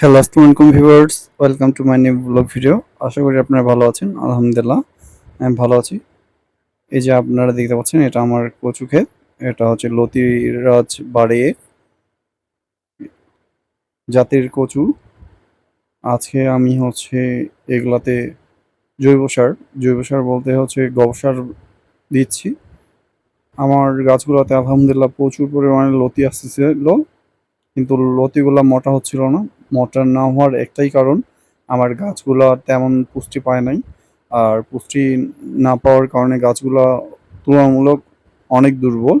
Hello আসসালামু আলাইকুম viewers welcome to my new blog video আশা করি আপনারা ভালো আছেন, আলহামদুলিল্লাহ। আমি ভালো আছি। এই যে আপনারা দেখতে পাচ্ছেন, এটা আমার কচু ক্ষেত। এটা হচ্ছে লতিরাজ বাড়িয়ে জাতির কচু। আজকে আমি হচ্ছে এগুলাতে জৈব সার। জৈব সার বলতে হচ্ছে গোবর সার দিচ্ছি। আমার গাছগুলোতে আলহামদুলিল্লাহ প্রচুর পরিমাণে লতি আসতেছিল। কিন্তু লতিগুলো মোটা হচ্ছিল না। মোটা না হওয়ার একটাই কারণ, আমার গাছগুলা তেমন পুষ্টি পায় নাই। আর পুষ্টি না পাওয়ার কারণে গাছগুলো তুলনামূলক অনেক দুর্বল,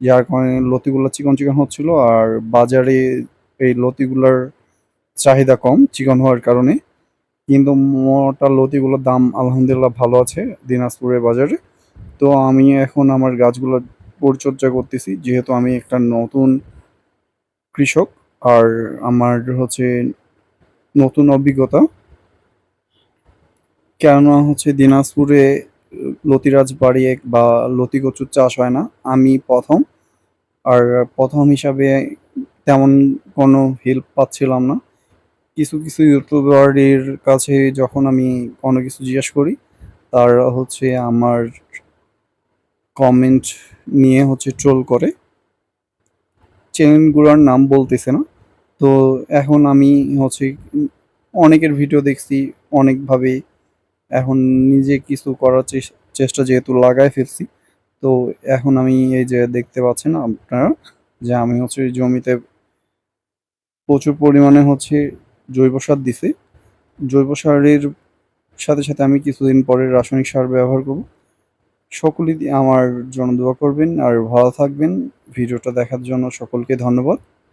যার কারণে লতিগুলো চিকন চিকন হচ্ছিল আর বাজারে এই লতিগুলার চাহিদা কম চিকন হওয়ার কারণে। কিন্তু মোটা লতিগুলোর দাম আলহামদুলিল্লাহ ভালো আছে দিনাজপুরের বাজারে। তো আমি এখন আমার গাছগুলোর পরিচর্যা করতেছি, যেহেতু আমি একটা নতুন কৃষক। আর আমার হচ্ছে নতুন অভিজ্ঞতা। কেননা হচ্ছে দিনাজপুরে লতিরাজ বাড়ি এক বা লতি কচুর চাষ হয় না, আমি প্রথম। আর প্রথম হিসাবে তেমন কোনো হেল্প পাচ্ছিলাম না। কিছু কিছু ইউটিউবারের কাছে যখন আমি কোনো কিছু জিজ্ঞেস করি, তারা হচ্ছে আমার কমেন্ট নিয়ে হচ্ছে ট্রোল করে। চ্যানেলগুলোর নাম বলতেছে না। তো এখন আমি হচ্ছে অনেকের ভিডিও দেখছি, অনেকভাবে এখন নিজে কিছু করার চেষ্টা যেহেতু লাগায় ফেলছি, তো এখন আমি এই যে দেখতে পাচ্ছেন আপনারা যে আমি হচ্ছে জমিতে প্রচুর পরিমাণে হচ্ছে জৈব সার দিছি। জৈব সারের সাথে সাথে আমি কিছুদিন পরে রাসায়নিক সার ব্যবহার করব। সকলেই আমার জন্য দোয়া করবেন আর ভালো থাকবেন। ভিডিওটা দেখার জন্য সকলকে ধন্যবাদ।